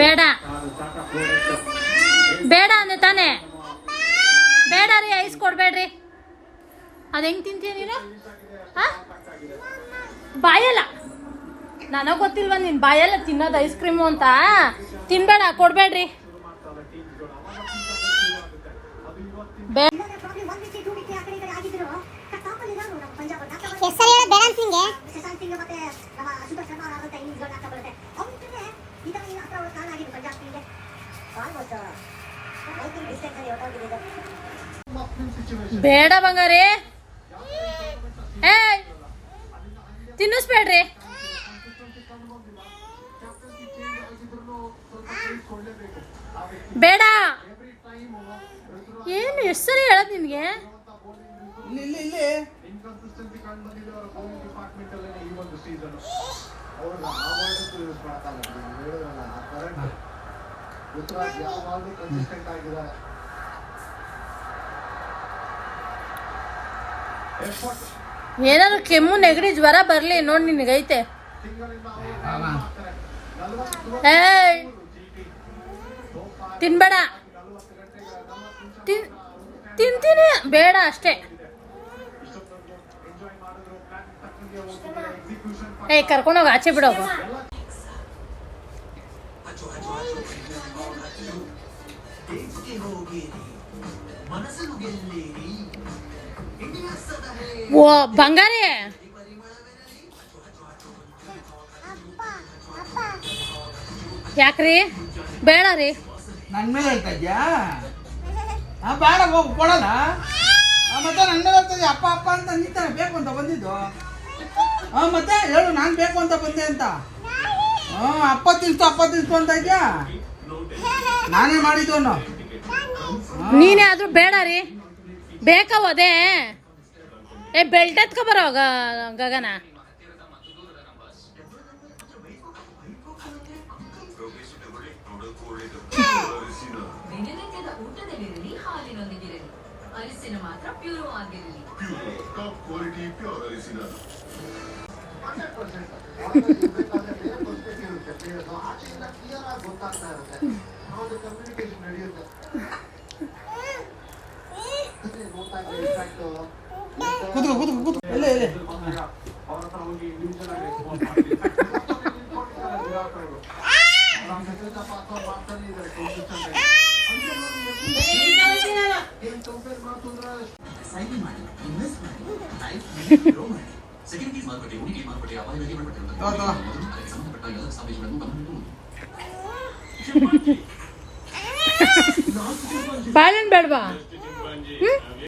ಬೇಡ. ಬೇಡ ಅಂದೆ ತಾನೆ. ಬೇಡ ರೀ ಐಸ್ ಕೊಡ್ಬೇಡ್ರಿ. ಅದು ಹೆಂಗ್ ತಿಂತೀಯ ನೀನು? ಬಾಯಲ್ಲ. ನನಗೆ ಗೊತ್ತಿಲ್ವ ನಿನ್ ಬಾಯಲ್ಲ ತಿನ್ನೋದು ಐಸ್ ಕ್ರೀಮು ಅಂತ? ತಿನ್ಬೇಡ ಕೊಡ್ಬೇಡ್ರಿ. ಬೇಡ ಬಂಗಾರೆ. ಏ ತಿನ್ನಿಸ್ಬೇಡ್ರಿ. ಬೇಡ. ಏನು ಸರಿ ಅವರ ಬೌಲಿಂಗ್ ಡಿಪಾರ್ಟ್ಮೆಂಟ್ ಅಲ್ಲಿ ಈ ಒಂದು ಸೀಸನ್ ಆಗಿದ್ದಾರೆ ಏನಾದ್ರು ಕೆಮ್ಮು, ನೆಗಡಿ, ಜ್ವರ ಬರಲಿ ನೋಡಿ ನಿನಗೈತೆ. ತಿನ್ಬೇಡ. ತಿನ್ ತಿಂತೀನಿ. ಬೇಡ ಅಷ್ಟೇ. ಏಯ್, ಕರ್ಕೊಂಡೋಗಿ, ಆಚೆ ಬಿಡೋಗು. ಓ ಬಂಗಾರಿ. ಯಾಕ್ರಿ? ಬೇಡ ರೀ. ನನ್ ಮೇಲೆ ಹೇಳ್ತಾ ಇದ್ಯಾ? ಬೇಡ ಹೋಗು ಕೊಡಲ್ಲ. ಆ, ಮತ್ತೆ ನನ್ನ ಮೇಲೆ ಹೇಳ್ತಾ ಅಪ್ಪ ಅಪ್ಪ ಅಂತ ನಿಂತಾನೆ ಬೇಕು ಅಂತ ಬಂದಿದ್ದು. ಹಾ ಮತ್ತೆ ಹೇಳು ನಾನು ಬೇಕು ಅಂತ ಬಂದೆ ಅಂತ. ಹಾ ಅಪ್ಪ ತಿನ್ಸ್ತು ಅಪ್ಪ ತಿನ್ಸ್ತು ಅಂತ ಇದ್ಯಾ? ನಾನೇ ನೀನೇ ಆದ್ರೂ ಬೇಡ ರೀ. ಬೇಕಾ ಅದೇ. ಏ ಬೆಲ್ಟ್ ಎತ್ಕೊ ಬರೋ ಗಗನ. ಮಾತ್ರ ಪ್ಯೂರ್ ಆಗಿರಲಿ ಟಾಪ್ ಕ್ವಾಲಿಟಿ ಪ್ಯೂರ್ ಅರಿಸಿನ ಹೇಳಿದ್ರು ಆಚೆಯಿಂದ ಕ್ಲಿಯರ್ ಆಗಿ ಮಾರ್ಕೆಟ್ ಹೂಡಿಕೆ ಮಾರುಕಟ್ಟೆ పాలన్ బెడవా